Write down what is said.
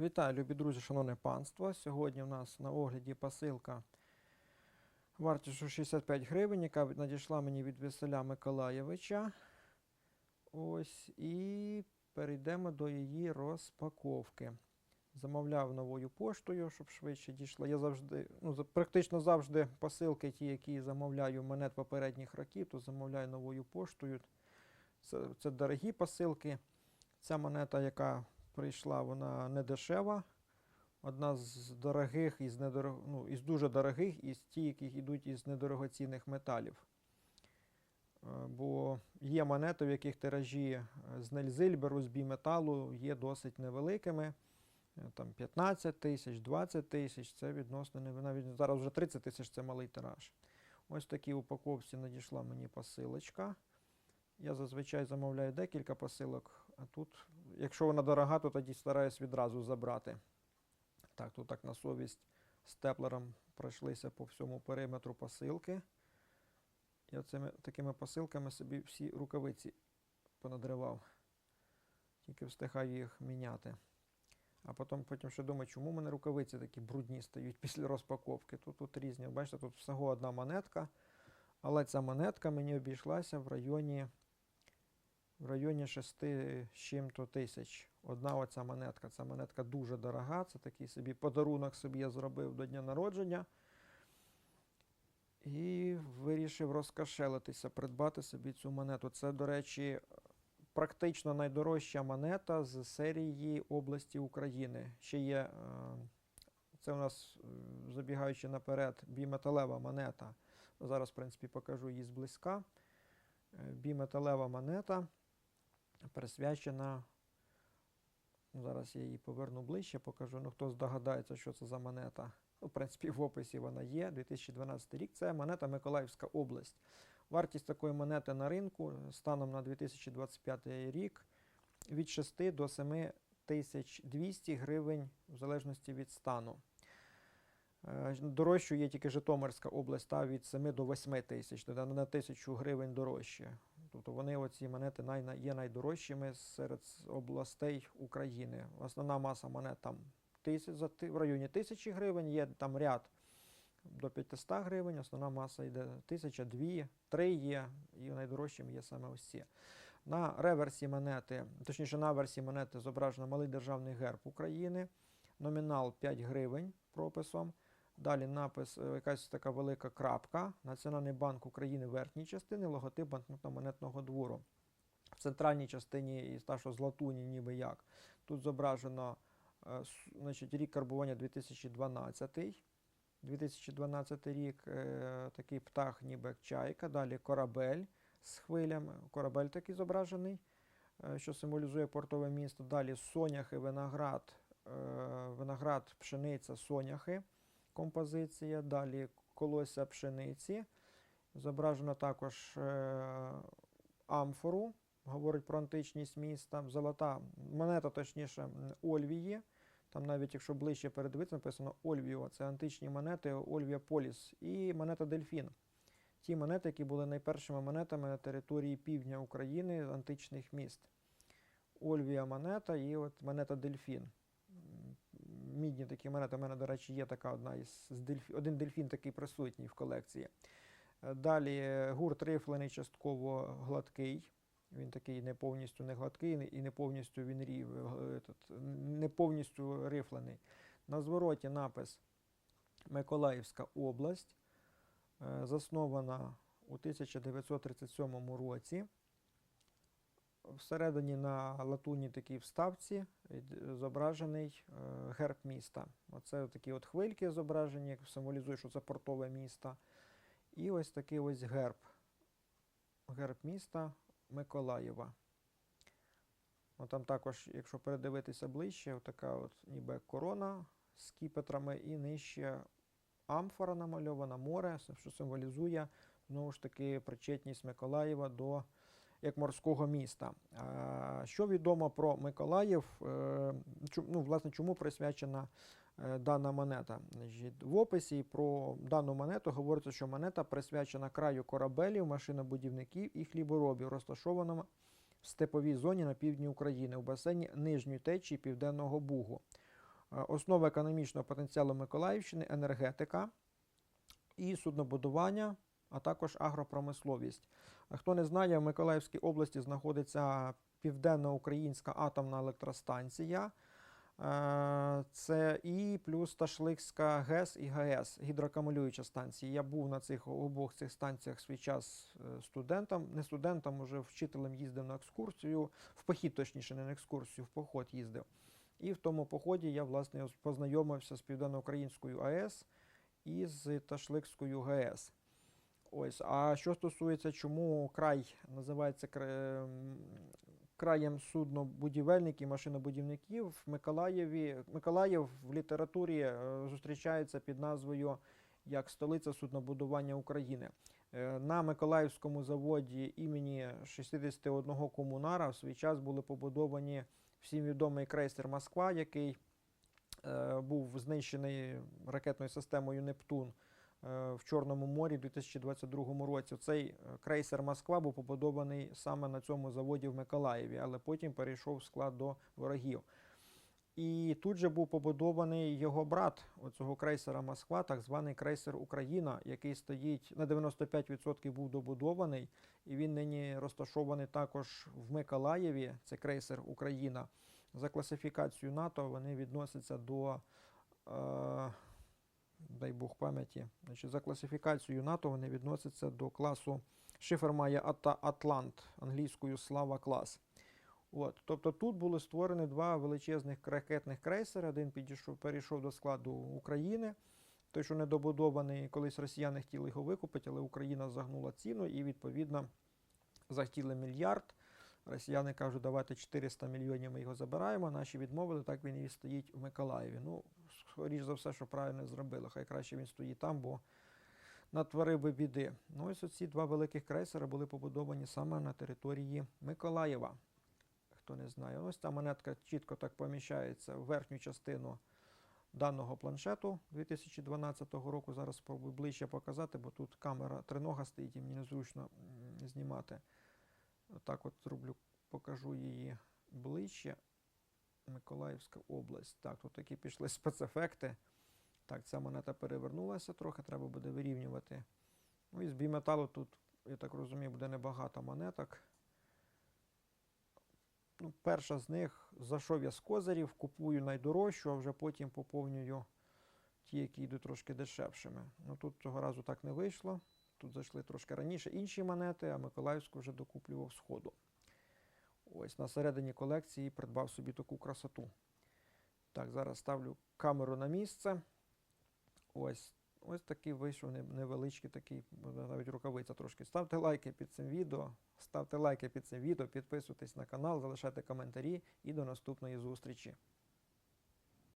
Вітаю, любі друзі, шановне панство. Сьогодні у нас на огляді посилка вартістю 65 гривень, яка надійшла мені від Веселя Миколаєвича. Ось, і перейдемо до її розпаковки. Замовляв новою поштою, щоб швидше дійшла. Я завжди, ну, практично завжди посилки, ті, які замовляю монет попередніх років, то замовляю новою поштою. Це, це дорогі посилки. Ця монета, яка прийшла, вона не дешева. Одна з дорогих із недорог... ну, із дуже дорогих, і з ті, які йдуть із недорогоцінних металів. Е, Бо є монети, в яких тиражі е, з Нельзильберу, з біметалу є досить невеликими. Е, Там 15 тисяч, 20 тисяч, це відносно навіть зараз вже 30 тисяч це малий тираж. Ось в такій упаковці надійшла мені посилочка. Я зазвичай замовляю декілька посилок, а тут, якщо вона дорога, то тоді стараюсь відразу забрати. Так, тут так на совість степлером пройшлися по всьому периметру посилки. Я цими такими посилками собі всі рукавиці понадривав. Тільки встигаю їх міняти. А потім, потім ще думаю, чому в мене рукавиці такі брудні стають після розпаковки. Тут, тут різні. Бачите, тут всього одна монетка. Але ця монетка мені обійшлася в районі в районі 6 з чим-то тисяч. Одна оця монетка. Ця монетка дуже дорога. Це такий собі подарунок собі я зробив до дня народження. І вирішив розкошелитися, придбати собі цю монету. Це, до речі, практично найдорожча монета з серії області України. Ще є, е, це у нас, е, забігаючи наперед, біметалева монета. Зараз, в принципі, покажу її зблизька. Е, Біметалева монета присвячена. ну, Зараз я її поверну ближче, покажу. Ну, хто здогадається, що це за монета. Ну, в принципі, в описі вона є. 2012 рік. Це монета Миколаївська область. Вартість такої монети на ринку станом на 2025 рік від 6 до 7 тисяч 200 гривень в залежності від стану. Е, Дорожчою є тільки Житомирська область, та від 7 до 8 тисяч, на тисячу гривень дорожче. Тобто вони оці монети най, є найдорожчими серед областей України. Основна маса монет там в районі тисячі гривень, є там ряд до 500 гривень, основна маса йде тисяча, дві, три є, і найдорожчим є саме ось ці. На реверсі монети, точніше на версії монети зображено малий державний герб України, номінал 5 гривень прописом. Далі напис, е, якась така велика крапка, Національний банк України верхній частини, логотип банкнотно-монетного двору. В центральній частині і та, що з латуні ніби як. Тут зображено е, значить, рік карбування 2012. 2012 рік е, такий птах, ніби як чайка. Далі корабель з хвилями. Корабель такий зображений, що символізує портове місто. Далі соняхи, виноград, виноград, пшениця, соняхи композиція. Далі колося пшениці. Зображено також е, амфору, говорить про античність міста. Золота монета, точніше, Ольвії. Там навіть якщо ближче передивитися, написано Ольвіо, це античні монети Ольвія Поліс і монета Дельфін. Ті монети, які були найпершими монетами на території півдня України античних міст. Ольвія монета і от монета Дельфін. Мідні такі монети. У мене, до речі, є така одна із дельфі... один дельфін такий присутній в колекції. Е, Далі е, гурт рифлений частково гладкий. Він такий не повністю не гладкий і не повністю він рів, е, не повністю рифлений. На звороті напис Миколаївська область, заснована у 1937 році. Всередині на латунній такій вставці зображений е, герб міста. Оце такі от хвильки зображені, як символізує, що це портове місто. І ось такий ось герб. Герб міста Миколаєва. От там також, якщо передивитися ближче, така от ніби корона з кіпетрами і нижче амфора намальована, море, що символізує знову ж таки причетність Миколаєва до як морського міста. Що відомо про Миколаїв? е, Ну, власне, чому присвячена е, дана монета? В описі про дану монету говориться, що монета присвячена краю корабелів, машинобудівників і хліборобів, розташованому в степовій зоні на півдні України у басейні нижньої течії Південного Бугу. Е, Основа економічного потенціалу Миколаївщини енергетика і суднобудування, а також агропромисловість. Хто не знає, в Миколаївській області знаходиться Південноукраїнська атомна електростанція. Е, Це і плюс Ташликська ГЕС і ГАЕС, гідроакумулююча станція. Я був на цих обох цих станціях свій час е, студентом, не студентом, уже вчителем їздив на екскурсію, в похід, точніше, не на екскурсію, в поход їздив. І в тому поході я власне познайомився з Південноукраїнською АЕС і з Ташликською ГАЕС. Ось, а що стосується, чому край називається ем, краєм суднобудівельників, машинобудівників, в Миколаєві Миколаїв в літературі е, зустрічається під назвою як столиця суднобудування України. Е, На Миколаївському заводі імені 61 комунара в свій час були побудовані всім відомий крейсер Москва, який е, був знищений ракетною системою Нептун в Чорному морі у 2022 році. Цей е, крейсер Москва був побудований саме на цьому заводі в Миколаєві, але потім перейшов в склад до ворогів. І тут же був побудований його брат оцього крейсера Москва, так званий крейсер Україна, який стоїть на 95% був добудований, і він нині розташований також в Миколаєві. Це крейсер Україна. За класифікацією НАТО вони відносяться до, е, дай Бог пам'яті, значить, за класифікацією НАТО вони відносяться до класу шифр має Атлант англійською Слава клас. От, тобто тут були створені два величезних ракетних крейсери. Один підійшов, перейшов до складу України. Той, що недобудований, колись росіяни хотіли його викупити, але Україна загнула ціну і, відповідно, захотіли мільярд. Росіяни кажуть, давайте 400 мільйонів ми його забираємо. Наші відмовили, так він і стоїть у Миколаєві. Ну, скоріш за все, що правильно зробили. Хай краще він стоїть там, бо натворив би біди. Ну, ось оці два великих крейсери були побудовані саме на території Миколаєва. Хто не знає, ось ця монетка чітко так поміщається в верхню частину даного планшету 2012 року. Зараз спробую ближче показати, бо тут камера тринога стоїть і мені незручно знімати. Отак от зроблю, покажу її ближче. Миколаївська область. Так, тут такі пішли спецефекти. Так, ця монета перевернулася трохи, треба буде вирівнювати. Ну і з біметалу тут, я так розумію, буде небагато монеток. Ну, перша з них зайшов я з козирів, купую найдорожчу, а вже потім поповнюю ті, які йдуть трошки дешевшими. Ну тут цього разу так не вийшло. Тут зайшли трошки раніше інші монети, а Миколаївську вже докуплював з ходу. Ось на середині колекції придбав собі таку красоту. Так, зараз ставлю камеру на місце. Ось. Ось такий вийшов невеличкий такий, навіть рукавиця трошки. Ставте лайки під цим відео, ставте лайки під цим відео, підписуйтесь на канал, залишайте коментарі і до наступної зустрічі.